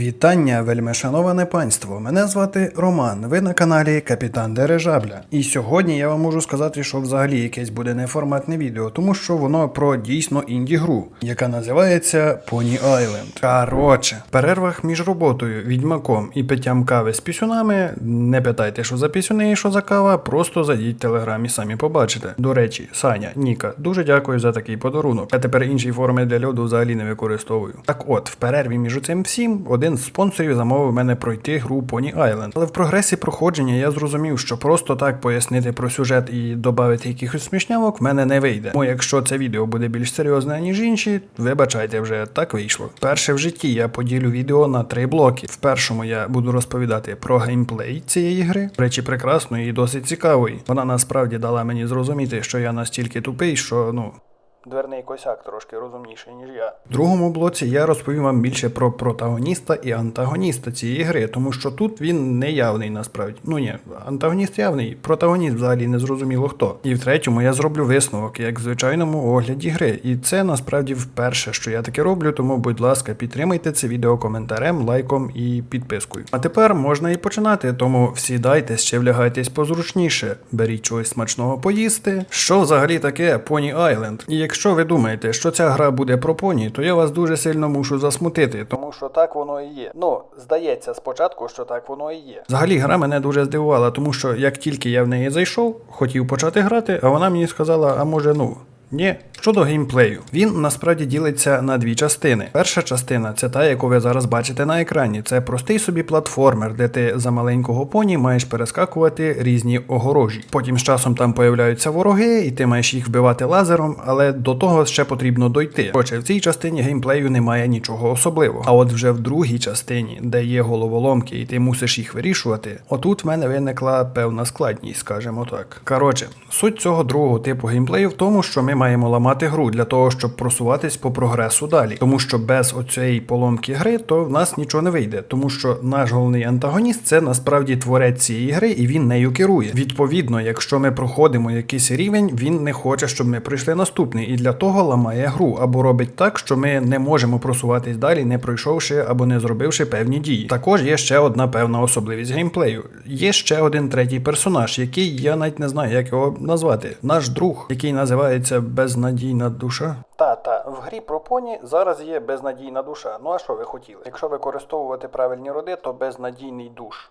Вітання, вельми шановане панство. Мене звати Роман. Ви на каналі Капітан Дережабля. І сьогодні я вам можу сказати, що взагалі якесь буде неформатне відео, тому що воно про дійсно інді-гру, яка називається Pony Island. Короче, в перервах між роботою, відьмаком і питтям кави з пісюнами. Не питайте, що за пісюни і що за кава, просто зайдіть в телеграм і самі побачите. До речі, Саня, Ніка, дуже дякую за такий подарунок. Я тепер інші форми для льоду взагалі не використовую. Так от, в перерві між цим всім один з спонсорів замовив мене пройти гру Pony Island. Але в прогресі проходження я зрозумів, що просто так пояснити про сюжет і додати якихось смішнявок в мене не вийде. Тому якщо це відео буде більш серйозне, ніж інші, вибачайте вже так вийшло. Перше в житті я поділю відео на три блоки. В першому я буду розповідати про геймплей цієї гри, речі, прекрасної і досить цікавої. Вона насправді дала мені зрозуміти, що я настільки тупий, що ну. Дверний косяк трошки розумніший, ніж я. В другому блоці я розповім вам більше про протагоніста і антагоніста цієї гри, тому що тут він не явний насправді. Ну ні, антагоніст явний, протагоніст взагалі не зрозуміло хто. І в третьому я зроблю висновок, як в звичайному огляді гри. І це насправді вперше, що я таке роблю, тому, будь ласка, підтримайте це відео коментарем, лайком і підпискою. А тепер можна і починати, тому всідайтесь, ще влягайтесь позручніше, беріть чогось смачного поїсти. Що взагалі таке Pony Island? І якщо ви думаєте, що ця гра буде про поні, то я вас дуже сильно мушу засмутити, тому що так воно і є. Ну, здається спочатку, що так воно і є. Взагалі гра мене дуже здивувала, тому що як тільки я в неї зайшов, хотів почати грати, а вона мені сказала, а може ну. Ні, щодо геймплею, він насправді ділиться на дві частини. Перша частина це та, яку ви зараз бачите на екрані. Це простий собі платформер, де ти за маленького поні маєш перескакувати різні огорожі. Потім з часом там появляються вороги, і ти маєш їх вбивати лазером, але до того ще потрібно дойти. Коротше, в цій частині геймплею немає нічого особливого. А от вже в другій частині, де є головоломки, і ти мусиш їх вирішувати, отут в мене виникла певна складність, скажімо так. Коротше, суть цього другого типу геймплею в тому, що ми маємо ламати гру для того, щоб просуватись по прогресу далі. Тому що без оцієї поломки гри, то в нас нічого не вийде, тому що наш головний антагоніст це насправді творець цієї гри, і він нею керує. Відповідно, якщо ми проходимо якийсь рівень, він не хоче, щоб ми пройшли наступний, і для того ламає гру або робить так, що ми не можемо просуватись далі, не пройшовши або не зробивши певні дії. Також є ще одна певна особливість геймплею. Є ще один третій персонаж, який я навіть не знаю, як його назвати. Наш друг, який називається Безнадійна душа. Та, та, в грі про поні зараз є безнадійна душа. Ну а що ви хотіли? Якщо використовувати правильні роди, то безнадійний душ.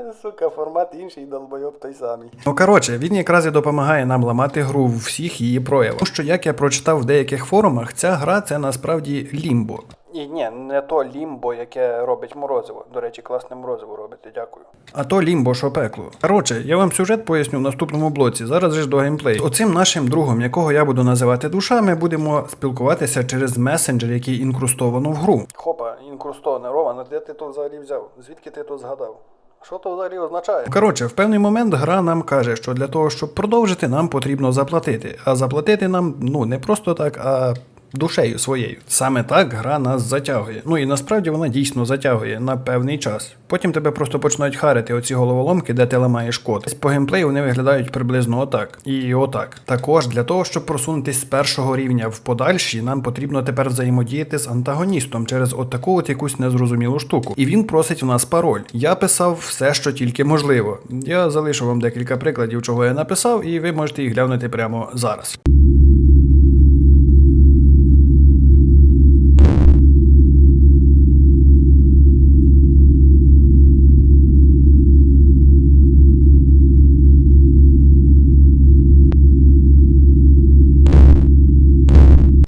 Сука, формат інший долбойоб той самий. Ну коротше, він якраз і допомагає нам ламати гру в всіх її проявах. Тому що, як я прочитав в деяких форумах, ця гра це насправді лімбо. І ні, не то лімбо, яке робить морозиво. До речі, класне морозиво робите, дякую. А то лімбо, що пекло. Коротше, я вам сюжет поясню в наступному блоці. Зараз же ж до геймплею. Оцим нашим другом, якого я буду називати душа, ми будемо спілкуватися через месенджер, який інкрустовано в гру. Хопа, інкрустоване, Роман, де ти то взагалі взяв? Звідки ти то згадав? Що то взагалі означає? Коротше, в певний момент гра нам каже, що для того, щоб продовжити, нам потрібно заплатити. А заплатити нам ну не просто так, а душею своєю. Саме так гра нас затягує. Ну і насправді вона дійсно затягує на певний час. Потім тебе просто починають харити оці головоломки, де ти ламаєш код. По геймплею вони виглядають приблизно отак. І отак. Також для того, щоб просунутись з першого рівня в подальші, нам потрібно тепер взаємодіяти з антагоністом через отаку от якусь незрозумілу штуку. І він просить у нас пароль. Я писав все, що тільки можливо. Я залишу вам декілька прикладів, чого я написав, і ви можете їх глянути прямо зараз.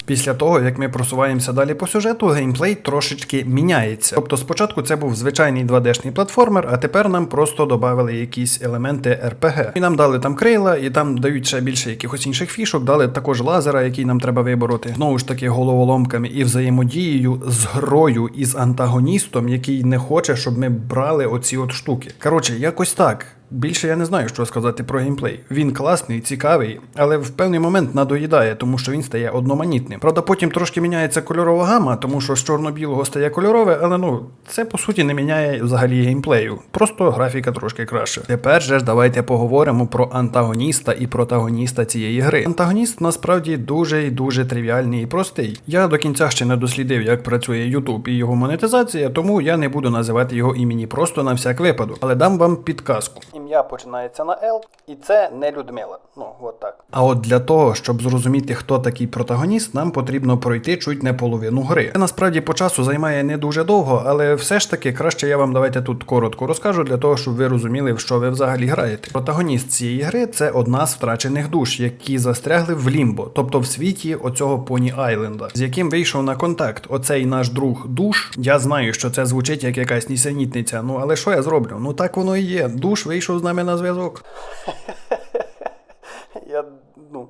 Після того, як ми просуваємося далі по сюжету, геймплей трошечки міняється. Тобто спочатку це був звичайний 2D-шний платформер, а тепер нам просто додали якісь елементи RPG. І нам дали там крила, і там дають ще більше якихось інших фішок, дали також лазера, який нам треба вибороти. Знову ж таки, головоломками і взаємодією з грою і з антагоністом, який не хоче, щоб ми брали оці от штуки. Коротше, якось так. Більше я не знаю, що сказати про геймплей. Він класний, цікавий, але в певний момент надоїдає, тому що він стає одноманітним. Правда, потім трошки міняється кольорова гама, тому що з чорно-білого стає кольорове, але ну це по суті не міняє взагалі геймплею. Просто графіка трошки краще. Тепер же ж давайте поговоримо про антагоніста і протагоніста цієї гри. Антагоніст насправді дуже і дуже тривіальний і простий. Я до кінця ще не дослідив, як працює YouTube і його монетизація, тому я не буду називати його імені просто на всяк випадок, але дам вам підказку. Ім'я починається на Л, і це не Людмила. Ну, от так. А от для того, щоб зрозуміти, хто такий протагоніст, нам потрібно пройти чуть не половину гри. Це насправді по часу займає не дуже довго, але все ж таки краще я вам давайте тут коротко розкажу для того, щоб ви розуміли, в що ви взагалі граєте. Протагоніст цієї гри це одна з втрачених душ, які застрягли в лімбо, тобто в світі оцього Поні Айленда, з яким вийшов на контакт. Оцей наш друг душ. Я знаю, що це звучить як якась нісенітниця. Ну але що я зроблю? Ну так воно і є. Душ вийшов з нами на зв'язок. Я ну.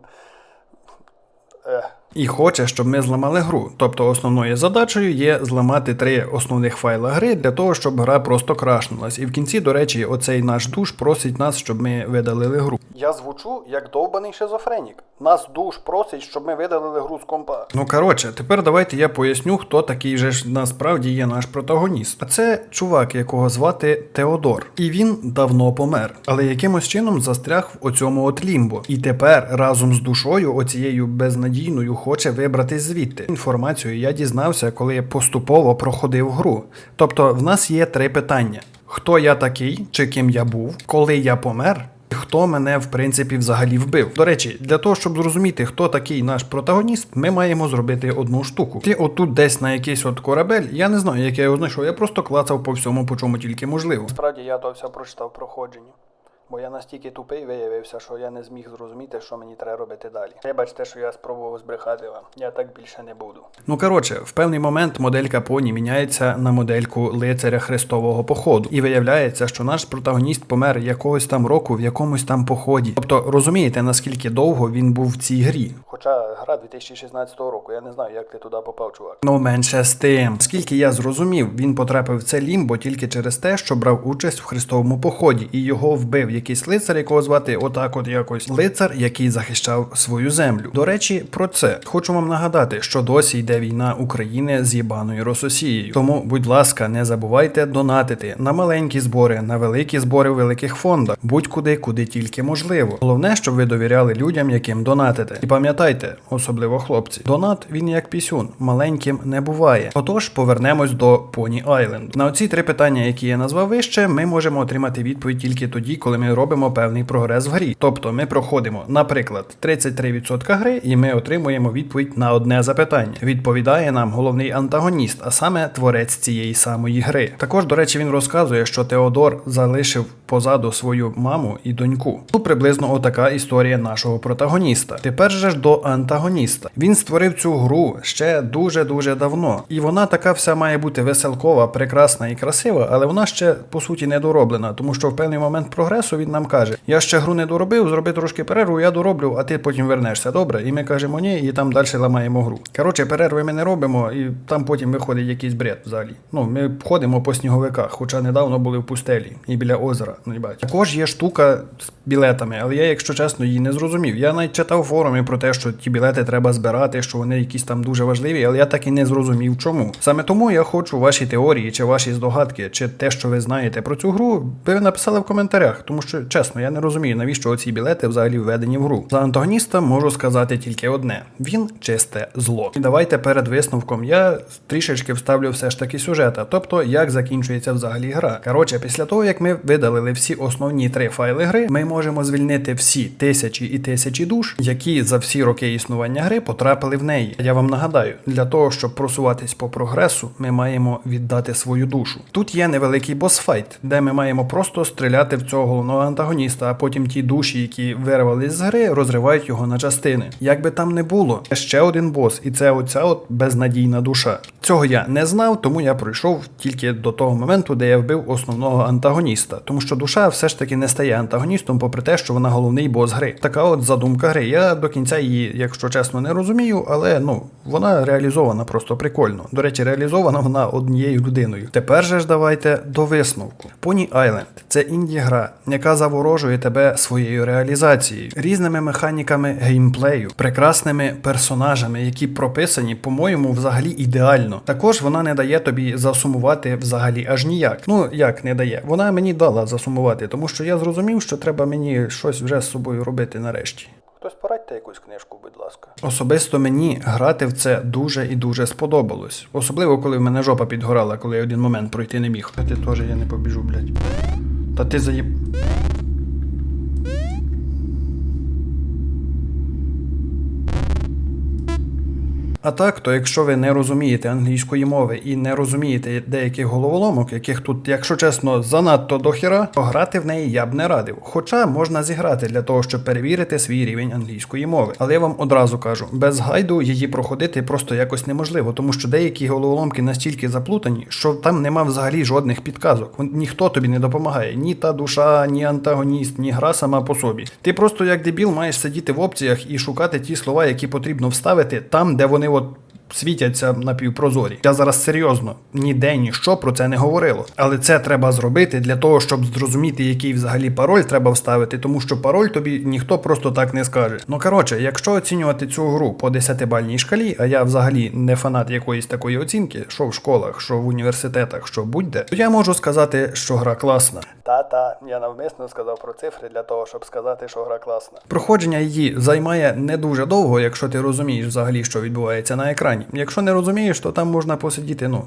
І хоче, щоб ми зламали гру. Тобто основною задачею є зламати три основних файла гри для того, щоб гра просто крашнулась. І в кінці, до речі, оцей наш душ просить нас, щоб ми видалили гру. Я звучу як довбаний шизофренік. Нас душ просить, щоб ми видалили гру з компа. Ну коротше, тепер давайте я поясню, хто такий же ж насправді є наш протагоніст. А це чувак, якого звати Теодор. І він давно помер, але якимось чином застряг в оцьому от лімбо. І тепер разом з душою, оцією безнадійною, хоче вибратись звідти. Інформацію я дізнався, коли я поступово проходив гру. Тобто, в нас є три питання: хто я такий, чи ким я був, коли я помер. Хто мене в принципі взагалі вбив? До речі, для того, щоб зрозуміти, хто такий наш протагоніст, ми маємо зробити одну штуку. Ти отут десь на якийсь от корабель, я не знаю, як я його знайшов, я просто клацав по всьому, по чому тільки можливо. Справді я то все прочитав проходження. Бо я настільки тупий виявився, що я не зміг зрозуміти, що мені треба робити далі. Вибачте, що я спробував збрехати вам. Я так більше не буду. Ну коротше, в певний момент моделька поні міняється на модельку лицаря Христового походу. І виявляється, що наш протагоніст помер якогось там року в якомусь там поході. Тобто розумієте, наскільки довго він був в цій грі. Хоча гра 2016 року, я не знаю, як ти туди попав, чувак. Ну менше з тим. Скільки я зрозумів, він потрапив в це лімбо тільки через те, що брав участь в Христовому поході, і його вбив якийсь лицар, якого звати отак, от якось лицар, який захищав свою землю. До речі, про це хочу вам нагадати, що досі йде війна України з єбаною Рососією. Тому, будь ласка, не забувайте донатити на маленькі збори, на великі збори в великих фондах, будь-куди, куди тільки можливо. Головне, щоб ви довіряли людям, яким донатите. І пам'ятайте, особливо хлопці, донат він як пісюн, маленьким не буває. Отож, повернемось до Поні Айленд. На оці три питання, які я назвав вище, ми можемо отримати відповідь тільки тоді, коли ми робимо певний прогрес в грі. Тобто ми проходимо, наприклад, 33% гри, і ми отримуємо відповідь на одне запитання. Відповідає нам головний антагоніст, а саме творець цієї самої гри. Також, до речі, він розказує, що Теодор залишив позаду свою маму і доньку. Ну, приблизно отака історія нашого протагоніста. Тепер же ж до антагоніста. Він створив цю гру ще дуже дуже давно, і вона така вся має бути веселкова, прекрасна і красива, але вона ще по суті не дороблена, тому що в певний момент прогресу він нам каже: Я ще гру не доробив, зроби трошки перерву, я дороблю, а ти потім вернешся. Добре? І ми кажемо ні, і там далі ламаємо гру. Коротше, перерви ми не робимо, і там потім виходить якийсь бред взагалі. Ну, ми ходимо по сніговиках, хоча недавно були в пустелі і біля озера. Ну. Також є штука з білетами, але я, якщо чесно, її не зрозумів. Я навіть читав форуми про те, що ті білети треба збирати, що вони якісь там дуже важливі, але я так і не зрозумів, чому. Саме тому я хочу ваші теорії, чи ваші здогадки, чи те, що ви знаєте про цю гру, ви написали в коментарях, тому що чесно, я не розумію, навіщо оці білети взагалі введені в гру. За антагоніста можу сказати тільки одне: він чисте зло. І давайте перед висновком я трішечки вставлю все ж таки сюжета, тобто як закінчується взагалі гра. Коротше, після того як ми видалили всі основні три файли гри, ми можемо звільнити всі тисячі і тисячі душ, які за всі роки існування гри потрапили в неї. Я вам нагадаю, для того, щоб просуватись по прогресу, ми маємо віддати свою душу. Тут є невеликий босфайт, де ми маємо просто стріляти в цього головного антагоніста, а потім ті душі, які вирвались з гри, розривають його на частини. Як би там не було, ще один бос, і це оця от безнадійна душа. Цього я не знав, тому я пройшов тільки до того моменту, де я вбив основного антагоніста. Тому що душа все ж таки не стає антагоністом, попри те, що вона головний бос гри. Така от задумка гри. Я до кінця її, якщо чесно, не розумію, але ну вона реалізована просто прикольно. До речі, реалізована вона однією людиною. Тепер же ж давайте до висновку. Pony Island – це інді-гра, яка заворожує тебе своєю реалізацією, різними механіками геймплею, прекрасними персонажами, які прописані, по-моєму, взагалі ідеально. Також вона не дає тобі засумувати взагалі аж ніяк. Ну як не дає? Вона мені дала засумувати, тому що я зрозумів, що треба мені щось вже з собою робити нарешті. Хтось порадьте якусь книжку, будь ласка. Особисто мені грати в це дуже і дуже сподобалось. Особливо, коли в мене жопа підгорала, коли я один момент пройти не міг. А ти теж я не побіжу, блядь. Та ти заїб. А так, то якщо ви не розумієте англійської мови і не розумієте деяких головоломок, яких тут, якщо чесно, занадто дохіра, то грати в неї я б не радив. Хоча можна зіграти для того, щоб перевірити свій рівень англійської мови. Але я вам одразу кажу, без гайду її проходити просто якось неможливо, тому що деякі головоломки настільки заплутані, що там нема взагалі жодних підказок. Ніхто тобі не допомагає, ні та душа, ні антагоніст, ні гра сама по собі. Ти просто як дебіл маєш сидіти в опціях і шукати ті слова, які потрібно вставити там, де вони от світяться напівпрозорі. Я зараз серйозно ніде ніщо про це не говорило. Але це треба зробити для того, щоб зрозуміти, який взагалі пароль треба вставити, тому що пароль тобі ніхто просто так не скаже. Ну коротше, якщо оцінювати цю гру по 10-бальній шкалі, а я взагалі не фанат якоїсь такої оцінки, що в школах, що в університетах, що будь-де, то я можу сказати, що гра класна. Та-та, я навмисно сказав про цифри для того, щоб сказати, що гра класна. Проходження її займає не дуже довго, якщо ти розумієш взагалі, що відбувається на екрані. Якщо не розумієш, то там можна посидіти, ну.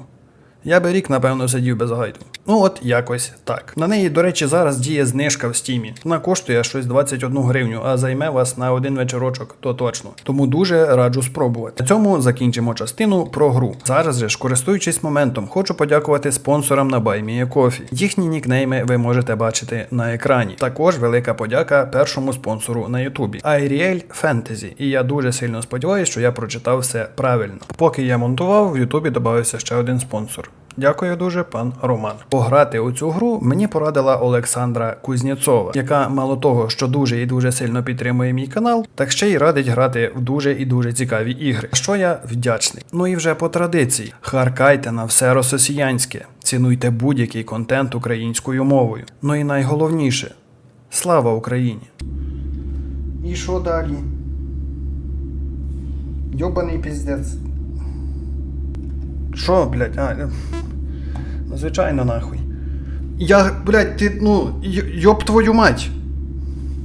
Я би рік, напевно, сидів без гайду. Ну от якось так. На неї, до речі, зараз діє знижка в стімі. Вона коштує щось 21 гривню, а займе вас на один вечорочок, то точно. Тому дуже раджу спробувати. На цьому закінчимо частину про гру. Зараз же ж, користуючись моментом, хочу подякувати спонсорам на BuyMeACoffee. Їхні нікнейми ви можете бачити на екрані. Також велика подяка першому спонсору на Ютубі Ariel Fantasy. І я дуже сильно сподіваюся, що я прочитав все правильно. Поки я монтував, в Ютубі додався ще один спонсор. Дякую дуже, пан Роман. Пограти у цю гру мені порадила Олександра Кузнєцова, яка мало того, що дуже і дуже сильно підтримує мій канал, так ще й радить грати в дуже і дуже цікаві ігри. Що я вдячний. Ну і вже по традиції: харкайте на все рососіянське, цінуйте будь-який контент українською мовою. Ну і найголовніше слава Україні! І що далі? Йобаний піздець. Що, блядь, а. е, Ну, звичайно, нахуй. Я, блядь, ти, ну, йоб твою мать.